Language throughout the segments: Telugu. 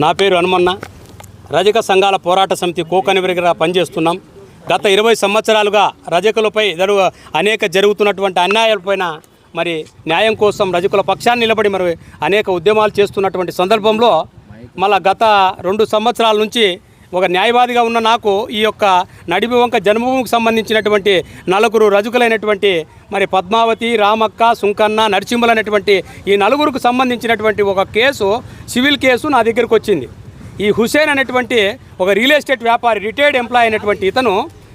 నా పేరు హనుమన్న. రజక సంఘాల పోరాట సమితి కోకనివరిగా పనిచేస్తున్నాం. గత ఇరవై సంవత్సరాలుగా రజకులపై జరుగు అనేక జరుగుతున్నటువంటి అన్యాయాలపైన మరి న్యాయం కోసం రజకుల పక్షాన్ని నిలబడి మరి అనేక ఉద్యమాలు చేస్తున్నటువంటి సందర్భంలో మళ్ళా గత రెండు సంవత్సరాల నుంచి ఒక న్యాయవాదిగా ఉన్న నాకు ఈ యొక్క నడిమి వంక జన్మభూమికి సంబంధించినటువంటి నలుగురు రజకులైనటువంటి మరి పద్మావతి రామక్క సుంకన్న నరసింహులు అనేటువంటి ఈ నలుగురికి సంబంధించినటువంటి ఒక కేసు సివిల్ కేసు నా దగ్గరకు వచ్చింది. ఈ హుసేన్ అనేటువంటి ఒక రియల్ ఎస్టేట్ వ్యాపారి రిటైర్డ్ ఎంప్లాయ్ అయినటువంటి ఇతను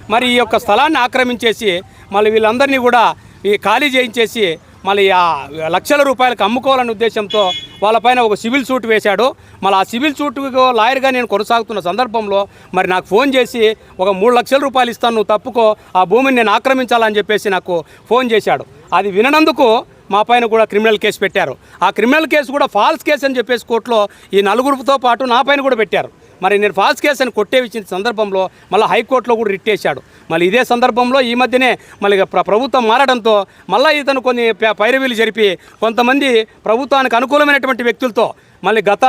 మరి ఈ యొక్క స్థలాన్ని ఆక్రమించేసి మళ్ళీ వీళ్ళందరినీ కూడా ఈ ఖాళీ చేయించేసి మళ్ళీ ఆ లక్షల రూపాయలకు అమ్ముకోవాలనే ఉద్దేశంతో వాళ్ళపైన ఒక సివిల్ సూట్ వేశాడు. మళ్ళీ ఆ సివిల్ సూట్కు లాయర్గా నేను కొనసాగుతున్న సందర్భంలో మరి నాకు ఫోన్ చేసి ఒక మూడు లక్షల రూపాయలు ఇస్తాను నువ్వు తప్పుకో ఆ భూమిని నేను ఆక్రమించాలని చెప్పేసి నాకు ఫోన్ చేశాడు. అది విననందుకు మా పైన కూడా క్రిమినల్ కేసు పెట్టారు. ఆ క్రిమినల్ కేసు కూడా ఫాల్స్ కేసు అని చెప్పేసి కోర్టులో ఈ నలుగురితో పాటు నా పైన కూడా పెట్టారు. మరి నేను ఫాల్స్ కేసు అని కొట్టేవిచ్చిన సందర్భంలో మళ్ళీ హైకోర్టులో కూడా రిట్టేశాడు. మళ్ళీ ఇదే సందర్భంలో ఈ మధ్యనే మళ్ళీ ప్రభుత్వం మారడంతో మళ్ళీ ఇతను కొన్ని పైరవీలు జరిపి కొంతమంది ప్రభుత్వానికి అనుకూలమైనటువంటి వ్యక్తులతో మళ్ళీ గత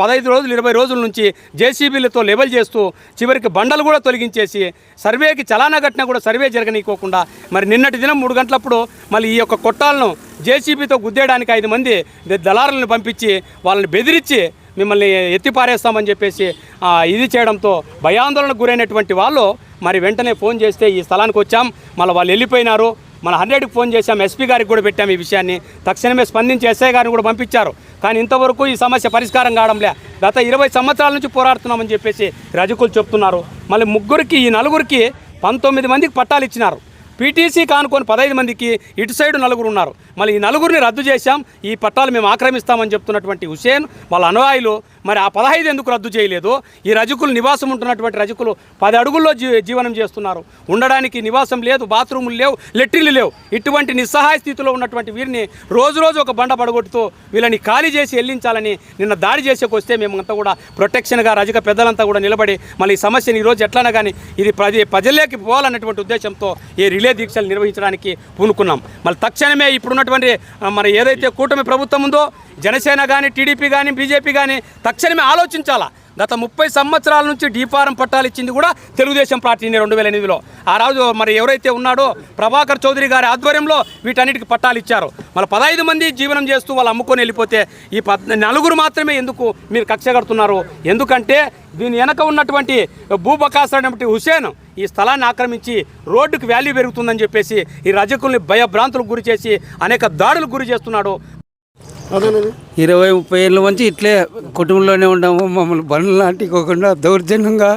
పదహైదు రోజులు ఇరవై రోజుల నుంచి జేసీబీలతో లెవెల్ చేస్తూ చివరికి బండలు కూడా తొలగించేసి సర్వేకి చలానా కట్టినా కూడా సర్వే జరగనీయకోకుండా మరి నిన్నటి దినం మూడు గంటలప్పుడు మళ్ళీ ఈ యొక్క కొట్టాలను జేసీబీతో గుద్దేయడానికి ఐదు మంది దళారులను పంపించి వాళ్ళని బెదిరించి మిమ్మల్ని ఎత్తిపారేస్తామని చెప్పేసి ఇది చేయడంతో భయాందోళనకు గురైనటువంటి వాళ్ళు మరి వెంటనే ఫోన్ చేస్తే ఈ స్థలానికి వచ్చాం మళ్ళీ వాళ్ళు వెళ్ళిపోయినారు. మన హండ్రెడ్కి ఫోన్ చేశాం ఎస్పీ గారికి కూడా పెట్టాం ఈ విషయాన్ని. తక్షణమే స్పందించి ఎస్ఐ గారిని కూడా పంపించారు. కానీ ఇంతవరకు ఈ సమస్య పరిష్కారం కావడంలే. గత ఇరవై సంవత్సరాల నుంచి పోరాడుతున్నామని చెప్పేసి రజకులు చెప్తున్నారు. మళ్ళీ ముగ్గురికి ఈ నలుగురికి పంతొమ్మిది మందికి పట్టాలు ఇచ్చినారు. పీటీసీ కానుకొని పదహైదు మందికి ఇటు సైడ్ నలుగురు ఉన్నారు. మళ్ళీ ఈ నలుగురిని రద్దు చేశాం. ఈ పట్టాలు మేము ఆక్రమిస్తామని చెప్తున్నటువంటి హుసేన్ వాళ్ళ అనువాయులు మరి ఆ పదహైదు ఎందుకు రద్దు చేయలేదు? ఈ రజకులు నివాసం ఉంటున్నటువంటి రజకులు పది అడుగుల్లో జీవనం చేస్తున్నారు. ఉండడానికి నివాసం లేదు బాత్రూములు లేవు లెట్రిన్లు లేవు. ఇటువంటి నిస్సహాయ స్థితిలో ఉన్నటువంటి వీరిని రోజు రోజు ఒక బండ పడగొట్టుతూ వీళ్ళని ఖాళీ చేసి వెళ్ళించాలని నిన్న దాడి చేసేకొస్తే మేమంతా కూడా ప్రొటెక్షన్గా రజక పెద్దలంతా కూడా నిలబడి మళ్ళీ ఈ సమస్యని ఈరోజు ఎట్లైనా కానీ ఇది ప్రజ ప్రజల్లోకి పోవాలన్నటువంటి ఉద్దేశంతో ఈ రిలే దీక్షలు నిర్వహించడానికి పూనుకున్నాం. మళ్ళీ తక్షణమే ఇప్పుడున్నటువంటి మరి ఏదైతే కూటమి ప్రభుత్వం ఉందో జనసేన కానీ టీడీపీ కానీ బీజేపీ కానీ తక్షణమే ఆలోచించాలా? గత ముప్పై సంవత్సరాల నుంచి డీఫారం పట్టాలు ఇచ్చింది కూడా తెలుగుదేశం పార్టీని రెండు వేల ఎనిమిదిలో. ఆ రోజు మరి ఎవరైతే ఉన్నాడో ప్రభాకర్ చౌదరి గారి ఆధ్వర్యంలో వీటన్నిటికి పట్టాలు ఇచ్చారు. మళ్ళీ పదహైదు మంది జీవనం చేస్తూ వాళ్ళు అమ్ముకొని వెళ్ళిపోతే ఈ పద్ నలుగురు మాత్రమే ఎందుకు మీరు కక్ష కడుతున్నారు? ఎందుకంటే దీని వెనక ఉన్నటువంటి భూబకాసు అనేటువంటి హుసేన్ ఈ స్థలాన్ని ఆక్రమించి రోడ్డుకు వాల్యూ పెరుగుతుందని చెప్పేసి ఈ రజకుల్ని భయభ్రాంతులకు గురి చేసి అనేక దాడులకు గురి చేస్తున్నాడు. ఇరవై ముప్పై ఏళ్ళ నుంచి ఇట్లే కుటుంబంలోనే ఉన్నాము. మమ్మల్ని బండ్లు లాంటికోకుండా దౌర్జన్యంగా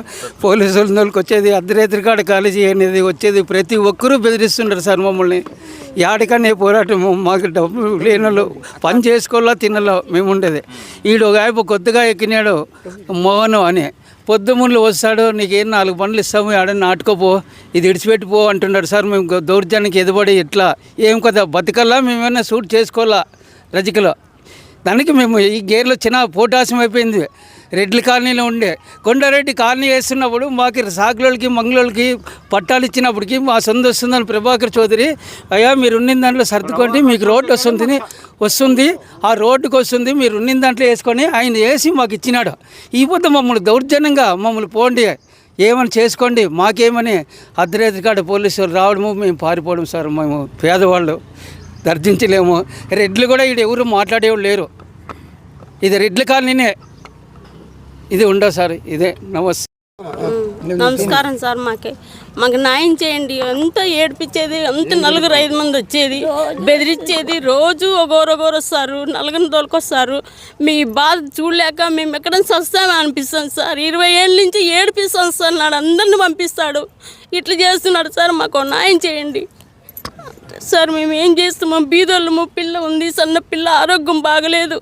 పోలీసు వాళ్ళకి వచ్చేది అర్ధరాత్రి కాడ కాలేజీ అనేది వచ్చేది ప్రతి ఒక్కరూ బెదిరిస్తుంటారు సార్ మమ్మల్ని. యాడికనే పోరాటం మాకు డబ్బులు లేని వాళ్ళు పని చేసుకోవాలా తినాలా మేము ఉండేది. ఈడు ఒక ఆయన కొత్తగా ఎక్కినాడు మోహన్ అని. పొద్దుముళ్ళు వస్తాడు నీకేం నాలుగు పనులు ఇస్తాము ఆడని నాటుకోపో ఇది ఇడిచిపెట్టిపో అంటున్నాడు సార్. మేము దౌర్జన్యానికి ఎదుబడి ఇట్లా ఏం కదా బతకల్లా మేమేమైనా సూట్ చేసుకోవాలా? రజికలో. దానికి మేము ఈ గేర్లో చిన్న పోటాసం అయిపోయింది. రెడ్ల కాలనీలో ఉండే. కొండారెడ్డి కాలనీ వేస్తున్నప్పుడు మాకు సాకులకి మంగళోళ్ళకి పట్టాలు ఇచ్చినప్పటికి మా సొంత వస్తుందని ప్రభాకర్ చౌదరి అయ్యా మీరు ఉన్న దాంట్లో సర్దుకోండి మీకు రోడ్డు వస్తుంది వస్తుంది. ఆ రోడ్డుకు వస్తుంది మీరు ఉన్న దాంట్లో వేసుకొని ఆయన వేసి మాకు ఇచ్చినాడు. ఈ పొద్దు మమ్మల్ని దౌర్జన్యంగా మమ్మల్ని పోండి. ఏమని చేసుకోండి? మాకేమని అర్ధరాత్రి కాడ పోలీసు వాళ్ళు రావడము మేము పారిపోవడం సార్ మేము పేదవాళ్ళు. దర్జించలేము రెడ్లు కూడా ఇక్కడ ఎవరు మాట్లాడేవాళ్ళు లేరు. ఇది రెడ్ల కాలనీనే. ఇది ఉండవు సార్ ఇదే. నమస్తే. నమస్కారం సార్ మాకే. మాకు న్యాయం చేయండి. అంత ఏడిపించేది అంత నలుగురు ఐదు మంది వచ్చేది బెదిరించేది రోజు ఒకరు వస్తారు నలుగురిని తోలుకొస్తారు. మీ బాధ చూడలేక మేము ఎక్కడ సస్తామే అనిపిస్తాం సార్. ఇరవై ఏళ్ళ నుంచి ఏడిపిస్తాం సార్. నాడు అందరిని పంపిస్తాడు. ఇట్లా చేస్తున్నాడు సార్. మాకు న్యాయం చేయండి. సార్ మేము ఏం చేస్తామో బీదోళ్ళము పిల్ల ఉంది సన్న పిల్ల ఆరోగ్యం బాగలేదు.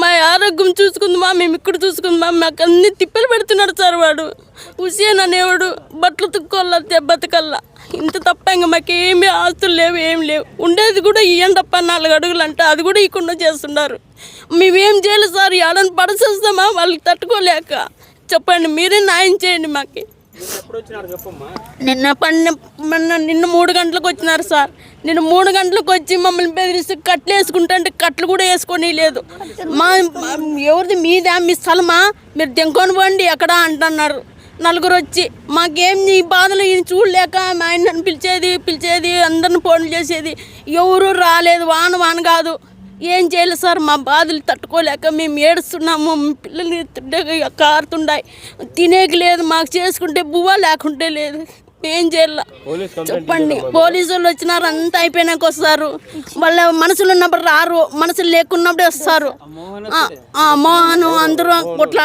మా ఆరోగ్యం చూసుకుందామా మేము ఇక్కడ చూసుకుందామా? మాకు అన్ని తిప్పలు పెడుతున్నాడు సార్ వాడు. హుసేన్ అనేవాడు బట్టలు తుక్కోళ్ళ బతకల్లా ఇంత తప్ప ఇంకా మాకేమీ ఆస్తులు లేవు ఏం లేవు. ఉండేది కూడా ఇయ్యండి తప్ప నాలుగు అడుగులు అంటే అది కూడా ఇవ్వకుండా చేస్తున్నారు. మేమేం చేయాలి సార్? ఏడని పడసేస్తామా? వాళ్ళకి తట్టుకోలేక. చెప్పండి మీరే న్యాయం చేయండి మాకు. నిన్న పన్న నిన్న మూడు గంటలకు వచ్చినారు సార్. నిన్న మూడు గంటలకు వచ్చి మమ్మల్ని బెదిరిస్తే కట్లు వేసుకుంటే కట్లు కూడా వేసుకొని లేదు. మా మా- ఎవరిది మీదా? మీ స్థలమా? మీరు దెంకొని పోండి ఎక్కడ అంటున్నారు. నలుగురు వచ్చి మాకేం ఈ బాధలు? ఈయన చూడలేక మా ఆయనను పిలిచేది పిలిచేది అందరిని ఫోన్లు చేసేది. ఎవరు రాలేదు వాన వాన కాదు. ఏం చేయలేదు సార్? మా బాధలు తట్టుకోలేక మేము ఏడుస్తున్నాము. మా పిల్లలు తిండే కారుతుండాయి. తినేకి లేదు మాకు చేసుకుంటే బువ్వ లేకుంటే లేదు. ఏం చేయాల? చెప్పండి. పోలీసు వాళ్ళు వచ్చినారు అంతా అయిపోయినాక వస్తారు. వాళ్ళ మనసులు ఉన్నప్పుడు రారు మనసులు లేకున్నప్పుడే వస్తారు. ఆ, ఆ, మోహను అందరూ కొట్లా